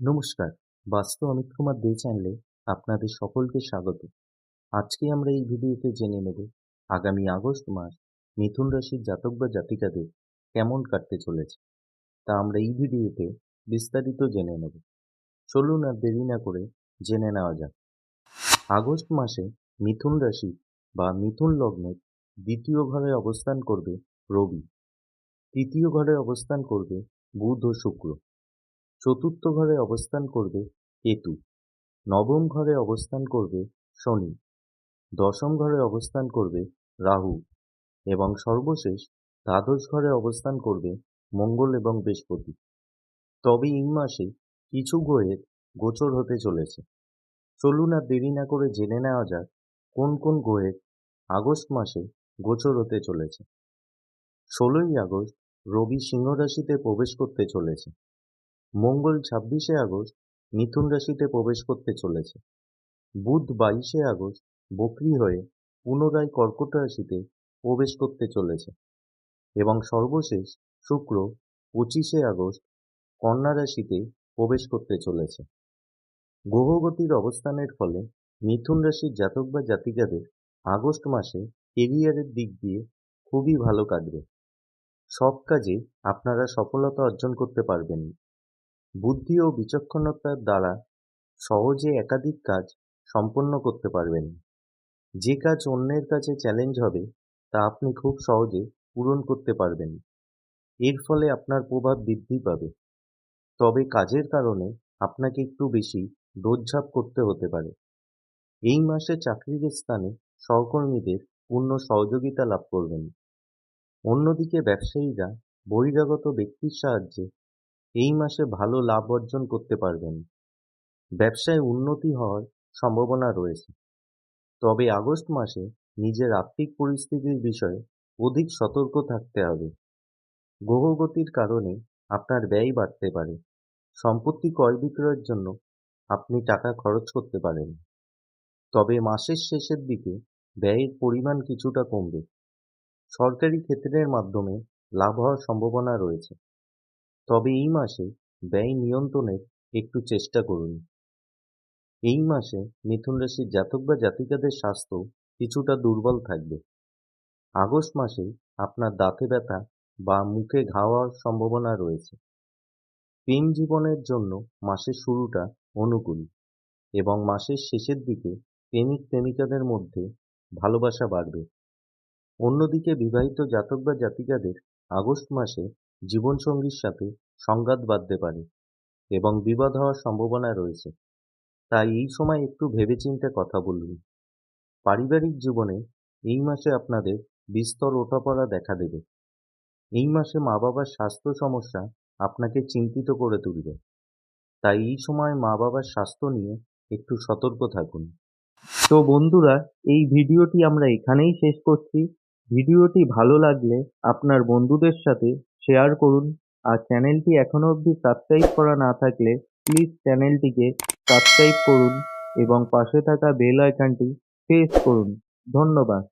নমস্কার। বাস্তু অমিত কুমার দে চ্যানেলে আপনাদের সকলকে স্বাগত। আজকে আমরা এই ভিডিওতে জেনে নেব, আগামী আগস্ট মাস মিথুন রাশির জাতক বা জাতিকাদের কেমন কাটতে চলেছে। তা আমরা এই ভিডিওতে বিস্তারিত জেনে নেব। চলুন আর দেরি না করে জেনে নেওয়া যাক। আগস্ট মাসে মিথুন রাশি বা মিথুন লগ্নের দ্বিতীয় ঘরে অবস্থান করবে রবি। তৃতীয় ঘরে অবস্থান করবে বুধ ও শুক্র। চতুর্থ ঘরে অবস্থান করবে কেতু। নবম ঘরে অবস্থান করবে শনি। দশম ঘরে অবস্থান করবে রাহু এবং সর্বশেষ দ্বাদশ ঘরে অবস্থান করবে মঙ্গল এবং বৃহস্পতি। তবে এই মাসে কিছু গ্রহের গোচর হতে চলেছে। চলুন আর দেরি না করে জেনে নেওয়া যাক কোন কোন গ্রহের আগস্ট মাসে গোচর হতে চলেছে। ষোলোই আগস্ট রবি সিংহ রাশিতে প্রবেশ করতে চলেছে। মঙ্গল ছাব্বিশে আগস্ট মিথুন রাশিতে প্রবেশ করতে চলেছে। বুধ বাইশে আগস্ট বকরি হয়ে পুনরায় কর্কট রাশিতে প্রবেশ করতে চলেছে এবং সর্বশেষ শুক্র পঁচিশে আগস্ট কন্যা রাশিতে প্রবেশ করতে চলেছে। গ্রহগতির অবস্থানের ফলে মিথুন রাশির জাতক বা জাতিকাদের আগস্ট মাসে কেরিয়ারের দিক দিয়ে খুবই ভালো কাটবে। সব কাজে আপনারা সফলতা অর্জন করতে পারবেন। বুদ্ধি ও বিচক্ষণতার দ্বারা সহজে একাধিক কাজ সম্পন্ন করতে পারবেন। যে কাজ অন্যের কাছে চ্যালেঞ্জ হবে, তা আপনি খুব সহজে পূরণ করতে পারবেন। এর ফলে আপনার প্রভাব বৃদ্ধি পাবে। তবে কাজের কারণে আপনাকে একটু বেশি দৌড়ঝাঁপ করতে হতে পারে। এই মাসে চাকরির স্থানে সহকর্মীদের পূর্ণ সহযোগিতা লাভ করবেন। অন্যদিকে ব্যবসায়ীরা বহিরাগত ব্যক্তির সাহায্যে এই মাসে ভালো লাভ অর্জন করতে পারবেন। ব্যবসায় উন্নতি হওয়ার সম্ভাবনা রয়েছে। তবে আগস্ট মাসে নিজের আর্থিক পরিস্থিতির বিষয়ে অধিক সতর্ক থাকতে হবে। গ্রহগতির কারণে আপনার ব্যয় বাড়তে পারে। সম্পত্তি ক্রয় বিক্রয়ের জন্য আপনি টাকা খরচ করতে পারেন। তবে মাসের শেষের দিকে ব্যয়ের পরিমাণ কিছুটা কমবে। সরকারি ক্ষেত্রের মাধ্যমে লাভ হওয়ার সম্ভাবনা রয়েছে। তবে এই মাসে ব্যয় নিয়ন্ত্রণের একটু চেষ্টা করুন। এই মাসে মিথুন রাশির জাতক বা জাতিকাদের স্বাস্থ্য কিছুটা দুর্বল থাকবে। আগস্ট মাসে আপনার দাঁতে ব্যথা বা মুখে ঘা হওয়ার সম্ভাবনা রয়েছে। প্রেম জীবনের জন্য মাসের শুরুটা অনুকূল এবং মাসের শেষের দিকে প্রেমিক প্রেমিকাদের মধ্যে ভালোবাসা বাড়বে। অন্যদিকে বিবাহিত জাতক বা জাতিকাদের আগস্ট মাসে জীবনসঙ্গীর সাথে সংঘাত বাঁধতে পারে এবং বিবাদ হওয়ার সম্ভাবনা রয়েছে। তাই এই সময় একটু ভেবেচিন্তে কথা বলুন। পারিবারিক জীবনে এই মাসে আপনাদের বিস্তর ওঠাপড়া দেখা দেবে। এই মাসে মা বাবার স্বাস্থ্য সমস্যা আপনাকে চিন্তিত করে তুলবে। তাই এই সময় মা বাবার স্বাস্থ্য নিয়ে একটু সতর্ক থাকুন। তো বন্ধুরা, এই ভিডিওটি আমরা এখানেই শেষ করছি। ভিডিওটি ভালো লাগলে আপনার বন্ধুদের সাথে শেয়ার করুন। আর চ্যানেলটি এখনও অবধি সাবস্ক্রাইব করা না থাকলে প্লিজ চ্যানেলটিকে সাবস্ক্রাইব করুন এবং পাশে থাকা বেল আইকনটি প্রেস করুন। ধন্যবাদ।